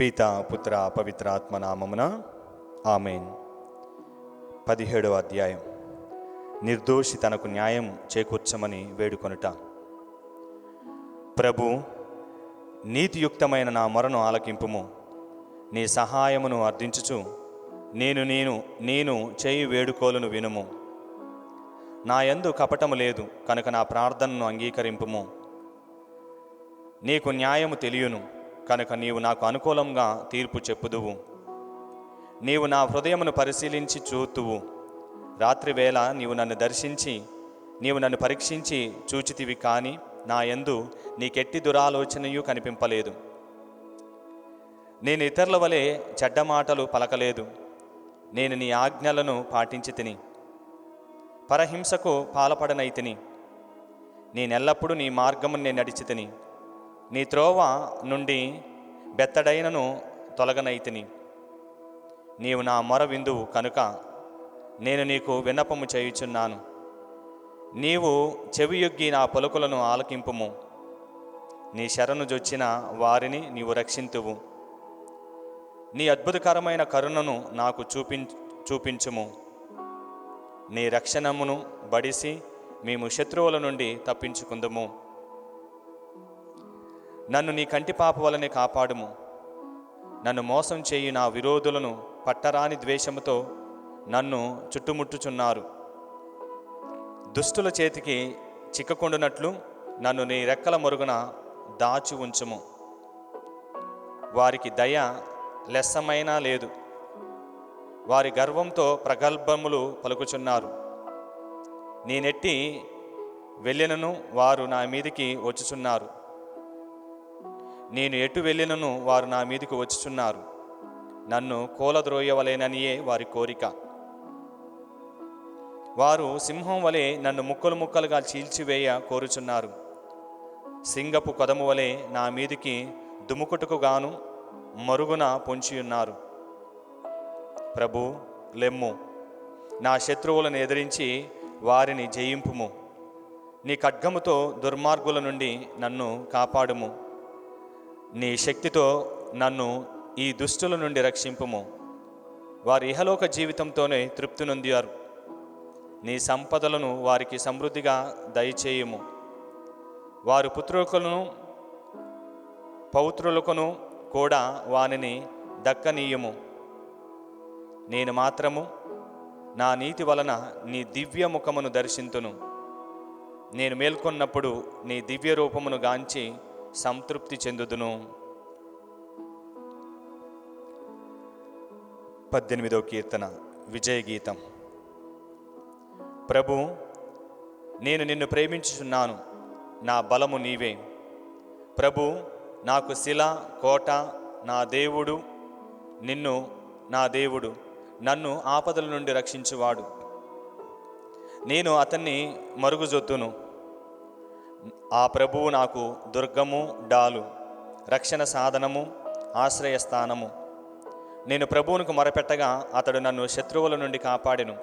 పిత పుత్ర పవిత్రాత్మ నామమున ఆమెన్. పదిహేడవ అధ్యాయం. నిర్దోషి తనకు న్యాయం చేకూర్చమని వేడుకొనుట. ప్రభు నీతియుక్తమైన నా మొరను ఆలకింపుము. నీ సహాయమును అర్థించుచు నేను నేను నేను చేయి వేడుకోలును వినుము. నా యందు కపటము లేదు కనుక నా ప్రార్థనను అంగీకరింపుము. నీకు న్యాయము తెలియను. కనుక నీవు నాకు అనుకూలంగా తీర్పు చెప్పుదువు. నీవు నా హృదయమును పరిశీలించి చూతువు. రాత్రివేళ నీవు నన్ను దర్శించి నీవు నన్ను పరీక్షించి చూచితివి కానీ నా యందు నీకెట్టి దురాలోచనయు కనిపింపలేదు. నేను ఇతరుల వలె చెడ్డ మాటలు పలకలేదు. నేను నీ ఆజ్ఞలను పాటించి తిని పరహింసకు పాలపడనైతిని నేనెల్లప్పుడూ నీ మార్గమును నేను నడిచి తిని నీ త్రోవ నుండి బెత్తడైనను తొలగనైతిని నీవు నా మొర విందువు కనుక నేను నీకు విన్నపము చేయుచున్నాను. నీవు చెవియొగ్గి నా పలుకులను ఆలకింపుము. నీ శరణు జొచ్చిన వారిని నీవు రక్షింతువు. నీ అద్భుతకరమైన కరుణను నాకు చూపిం చూపించుము. నీ రక్షణమును బడిసి మేము శత్రువుల నుండి తప్పించుకుందుము. నన్ను నీ కంటి పాప వలనే కాపాడుము. నన్ను మోసం చేయి నా విరోధులను పట్టరాని ద్వేషముతో నన్ను చుట్టుముట్టుచున్నారు. దుష్టుల చేతికి చిక్కకుండునట్లు నన్ను నీ రెక్కల మరుగున దాచి ఉంచుము. వారికి దయ లెస్సమైనా లేదు. వారి గర్వంతో ప్రగల్భములు పలుకుచున్నారు. నేనెట్టి వెళ్ళినను వారు నా మీదికి వచ్చుచున్నారు. నేను ఎటు వెళ్ళినను వారు నా మీదకు వచ్చుచున్నారు. నన్ను కూలద్రోయవలేననియే వారి కోరిక. వారు సింహం వలె నన్ను ముక్కలు ముక్కలుగా చీల్చివేయ కోరుచున్నారు. సింగపు కొదము వలె నా మీదికి దుముకుటుకుగాను మరుగున పొంచియున్నారు. ప్రభు లెమ్ము. నా శత్రువులను ఎదిరించి వారిని జయింపుము. నీ ఖడ్గముతో దుర్మార్గుల నుండి నన్ను కాపాడుము. నీ శక్తితో నన్ను ఈ దుష్టుల నుండి రక్షింపుము. వారి ఇహలోక జీవితంతోనే తృప్తి నొందారు నీ సంపదలను వారికి సమృద్ధిగా దయచేయము. వారు పుత్రులకును పౌత్రులకును కూడా వానిని దక్కనీయము. నేను మాత్రము నా నీతి వలన నీ దివ్య ముఖమును దర్శింతును. నేను మేల్కొన్నప్పుడు నీ దివ్య రూపమును గాంచి సంతృప్తి చెందుదును. పద్దెనిమిదో కీర్తన విజయ గీతం ప్రభు నేను నిన్ను ప్రేమించుచున్నాను నా బలము నీవే. ప్రభు నాకు శిల కోట నా దేవుడు నిన్ను నా దేవుడు నన్ను ఆపదల నుండి రక్షించువాడు. నేను అతన్ని మరుగుజొత్తును. ఆ ప్రభువు నాకు దుర్గము డాలు రక్షణ సాధనము ఆశ్రయస్థానము నేను ప్రభువునికి మొరపెట్టగా అతడు నన్ను శత్రువుల నుండి కాపాడెను.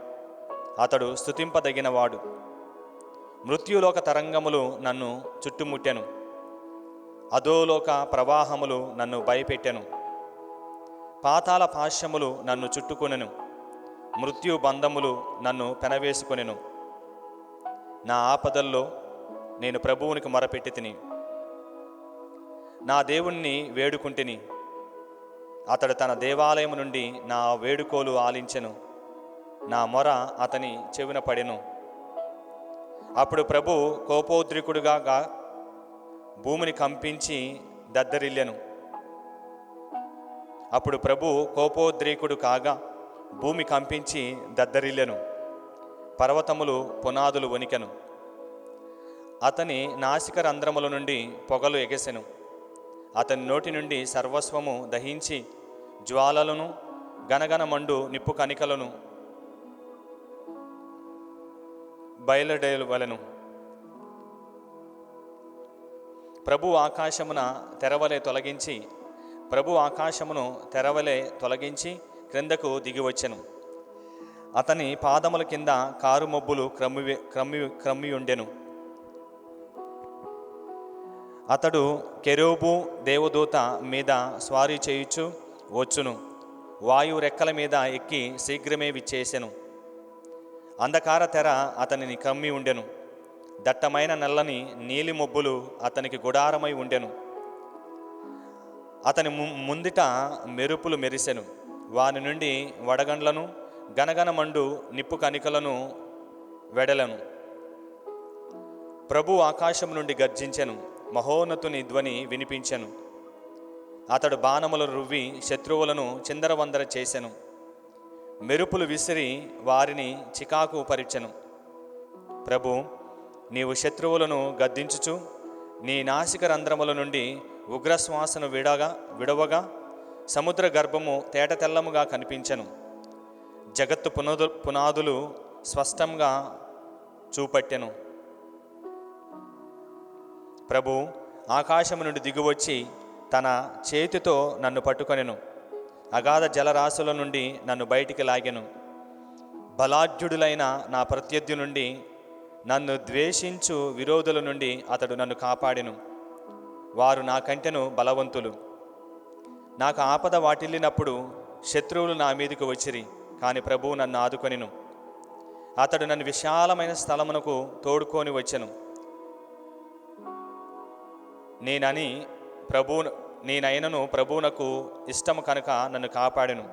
అతడు స్తుతింపదగినవాడు. మృత్యులోక తరంగములు నన్ను చుట్టుముట్టెను. అధోలోక ప్రవాహములు నన్ను భయపెట్టెను. పాతాల పాశ్యములు నన్ను చుట్టుకొనెను. మృత్యు బంధములు నన్ను పెనవేసుకొనెను. నా ఆపదల్లో నేను ప్రభువునికి మొరపెట్టి తిని. నా దేవుణ్ణి వేడుకుంటిని. అతడు తన దేవాలయం నుండి నా వేడుకోలు ఆలించెను. నా మొర అతని చెవిన పడెను. అప్పుడు ప్రభు కోపోద్రికుడుగా భూమిని కంపించి దద్దరిల్లెను. అప్పుడు ప్రభు కోపోద్రేకుడు కాగా భూమి కంపించి దద్దరిల్లెను. పర్వతములు పునాదులు వణికెను. అతని నాసిక రంధ్రముల నుండి పొగలు ఎగసెను. అతని నోటి నుండి సర్వస్వము దహించి జ్వాలలను గనగన మండు నిప్పు కణికలను బయలుదేవలను ప్రభు ఆకాశమున తెరవలే తొలగించి ప్రభు ఆకాశమును తెరవలే తొలగించి క్రిందకు దిగివచ్చెను. అతని పాదముల కింద కారు మబ్బులు క్రమ్మి క్రమ్మి క్రమ్మియుండెను. అతడు కెరూబు దేవదూత మీద స్వారీ చేయుచు వచ్చును. వాయు రెక్కల మీద ఎక్కి శీఘ్రమే విచ్చేసెను. అంధకార తెర అతనిని కమ్మి ఉండెను. దట్టమైన నల్లని నీలి మొబ్బులు అతనికి గుడారమై ఉండెను. అతని ముందిట మెరుపులు మెరిసెను. వాని నుండి వడగండ్లను గనగనమండు నిప్పు కణికలను వెడలను. ప్రభు ఆకాశం నుండి గర్జించెను. మహోన్నతుని ధ్వని వినిపించెను. అతడు బాణములు రువ్వి శత్రువులను చిందరవందర చేసెను. మెరుపులు విసిరి వారిని చికాకు పరిచెను. ప్రభు నీవు శత్రువులను గద్దించుచు నీ నాసిక రంధ్రముల నుండి ఉగ్రశ్వాసను విడగా విడవగా సముద్ర గర్భము తేట తెల్లముగా కనిపించెను. జగత్తు పునదు పునాదులు స్పష్టంగా చూపట్టెను. ప్రభు ఆకాశము నుండి దిగువచ్చి తన చేతితో నన్ను పట్టుకొనెను. అగాధ జలరాశుల నుండి నన్ను బయటికి లాగెను. బలాఢ్యుడులైన నా ప్రత్యర్థి నుండి నన్ను ద్వేషించు విరోధుల నుండి అతడు నన్ను కాపాడెను. వారు నా కంటెను బలవంతులు. నాకు ఆపద వాటిల్లినప్పుడు శత్రువులు నా మీదకు వచ్చిరి కానీ ప్రభువు నన్ను ఆదుకొనిను. అతడు నన్ను విశాలమైన స్థలమునకు తోడుకొని వచ్చెను. నేనని ప్రభు నేనైనను ప్రభువునకు ఇష్టము కనుక నన్ను కాపాడెను.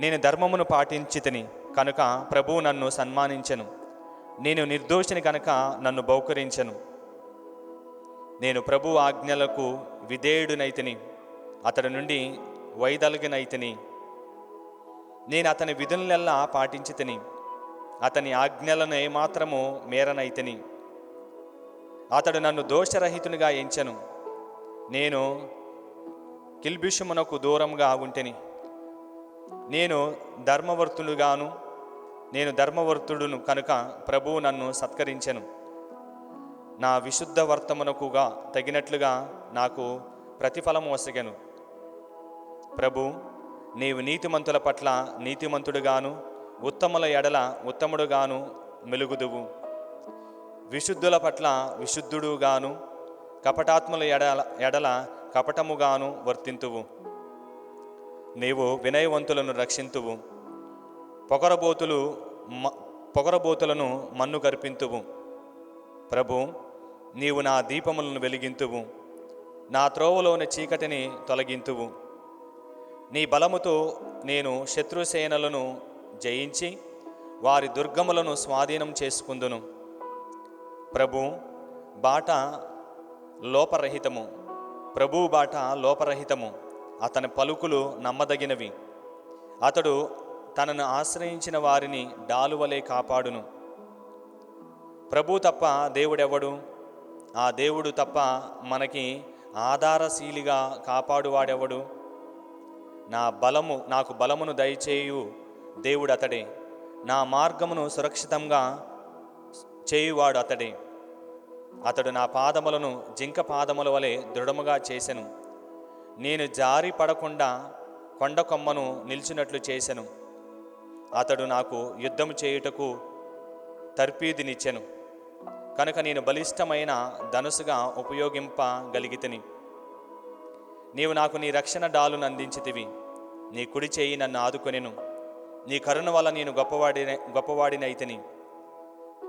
నేను ధర్మమును పాటించితిని కనుక ప్రభువు నన్ను సన్మానించెను. నేను నిర్దోషిని కనుక నన్ను బౌకరించెను. నేను ప్రభు ఆజ్ఞలకు విధేయుడునైతిని అతడి నుండి వైదొలగినైతిని. నేను అతని విధులనెల్లా పాటించితిని అతని ఆజ్ఞలను ఏమాత్రము మేరనైతిని. అతడు నన్ను దోషరహితునిగా ఎంచను. నేను కిల్బిషమునకు దూరంగా ఉంటేని. నేను ధర్మవర్తుడుగాను నేను ధర్మవర్తుడును కనుక ప్రభువు నన్ను సత్కరించెను. నా విశుద్ధ వర్తమునకుగా తగినట్లుగా నాకు ప్రతిఫలము వసగెను. ప్రభు నీవు నీతిమంతుల పట్ల నీతిమంతుడుగాను ఉత్తముల ఎడల ఉత్తముడుగాను మెలుగుదువు. విశుద్ధుల పట్ల విశుద్ధుడుగాను కపటాత్ముల ఎడల ఎడల కపటముగాను వర్తింతువు. నీవు వినయవంతులను రక్షింతువు. పొగరబోతులు మ- పొగరబోతులను మన్ను కర్పింతువు ప్రభు నీవు నా దీపములను వెలిగింతువు. నా త్రోవలోని చీకటిని తొలగింతువు. నీ బలముతో నేను శత్రుసేనలను జయించి వారి దుర్గములను స్వాధీనం చేసుకుందును. ప్రభు బాట లోపరహితము. ప్రభు బాట లోపరహితము. అతని పలుకులు నమ్మదగినవి. అతడు తనను ఆశ్రయించిన వారిని డాలువలే కాపాడును. ప్రభు తప్ప దేవుడెవడు? ఆ దేవుడు తప్ప మనకి ఆధారశీలిగా కాపాడువాడెవడు? నా బలము నాకు బలమును దయచేయు దేవుడు అతడే నా మార్గమును సురక్షితంగా చేయువాడు అతడే అతడు నా పాదములను జింక పాదముల వలె దృఢముగా చేసెను. నేను జారి పడకుండా కొండ కొమ్మను నిలిచినట్లు చేసెను. అతడు నాకు యుద్ధము చేయుటకు తర్పీదినిచ్చెను. కనుక నేను బలిష్టమైన ధనుసుగా ఉపయోగింపగలిగితిని. నీవు నాకు నీ రక్షణ డాలును అందించితివి. నీ కుడి చేయి నన్ను ఆదుకొనెను. నీ కరుణ వల్ల నేను గొప్పవాడిన గొప్పవాడినైతిని.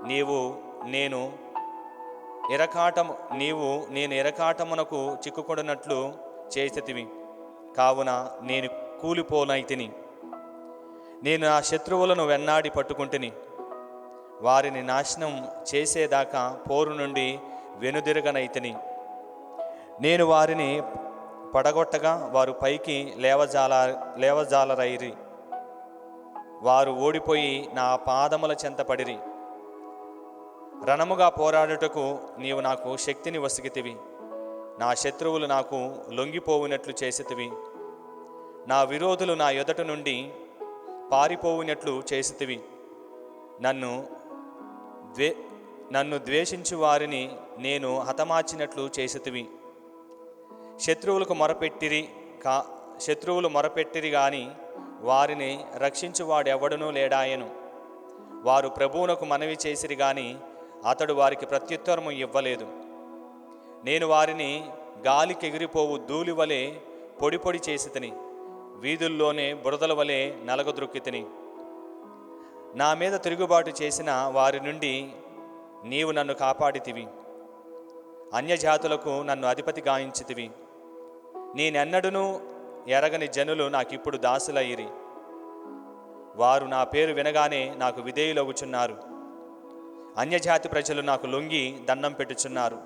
నీవు నేను ఎరకాటము నీవు నేను ఎరకాటమునకు చిక్కుకొడినట్లు చేసితివి. కావున నేను కూలిపోనైతిని. నేను నా శత్రువులను వెన్నాడి పట్టుకుంటుని. వారిని నాశనం చేసేదాకా పోరు నుండి వెనుదిరగనైతిని. నేను వారిని పడగొట్టగా వారు పైకి లేవజాల లేవజాలరైరి. వారు ఓడిపోయి నా పాదముల చెంత పడిరి. రణముగా పోరాడుటకు నీవు నాకు శక్తిని వసిగితివి. నా శత్రువులు నాకు లొంగిపోవునట్లు చేసితివి. నా విరోధులు నా ఎదుట నుండి పారిపోవునట్లు చేసితివి. నన్ను ద్వే నన్ను ద్వేషించు వారిని నేను హతమార్చినట్లు చేసితివి. శత్రువులకు మొరపెట్టిరి కా శత్రువులు మొరపెట్టిరి గాని వారిని రక్షించువాడెవడనూ లేడాయను. వారు ప్రభువునకు మనవి చేసిరి గాని అతడు వారికి ప్రత్యుత్తరము ఇవ్వలేదు. నేను వారిని గాలికి ఎగిరిపోవు ధూళి వలె పొడి పొడి చేసి తిని వీధుల్లోనే బురదల వలె నలగద్రొక్కి తిని. నా మీద తిరుగుబాటు చేసిన వారి నుండి నీవు నన్ను కాపాడితివి. అన్యజాతులకు నన్ను అధిపతి గాయించితివి. నేనెన్నడూనూ ఎరగని జనులు నాకిప్పుడు దాసులయ్యిరి. వారు నా పేరు వినగానే నాకు విధేయులవుచున్నారు అన్యజాతి ప్రజలు నాకు లొంగి దండం పెట్టుచున్నారు.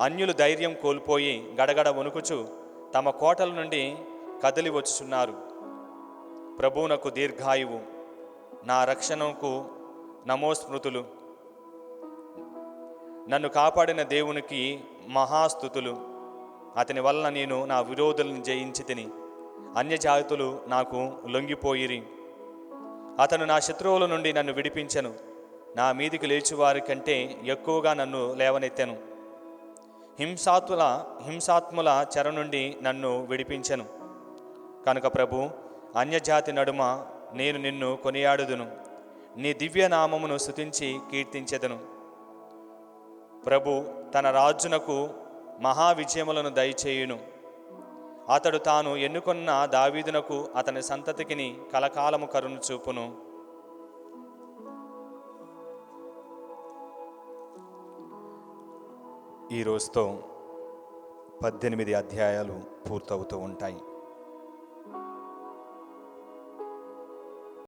అన్యులు ధైర్యం కోల్పోయి గడగడ వణుకుచు తమ కోటల నుండి కదిలి వచ్చుచున్నారు. ప్రభువునకు దీర్ఘాయువు నా రక్షణకు నమోస్మృతులు. నన్ను కాపాడిన దేవునికి మహాస్థుతులు అతని వలన నేను నా విరోధులను జయించి తిని అన్యజాతులు నాకు లొంగిపోయిరి. అతను నా శత్రువుల నుండి నన్ను విడిపించెను. నా మీదికి లేచువారి కంటే ఎక్కువగా నన్ను లేవనెత్తెను. హింసాత్ముల హింసాత్ముల చెర నుండి నన్ను విడిపించెను. కనుక ప్రభు అన్యజాతి నడుమ నేను నిన్ను కొనియాడుదును. నీ దివ్య నామమును స్తుతించి కీర్తించెదను. ప్రభు తన రాజునకు మహా విజయములను దయచేయును. అతడు తాను ఎన్నుకొన్న దావీదునకు అతని సంతతికిని కలకాలము కరుణ చూపును. ఈ రోజుతో పద్దెనిమిది అధ్యాయాలు పూర్తవుతూ ఉంటాయి.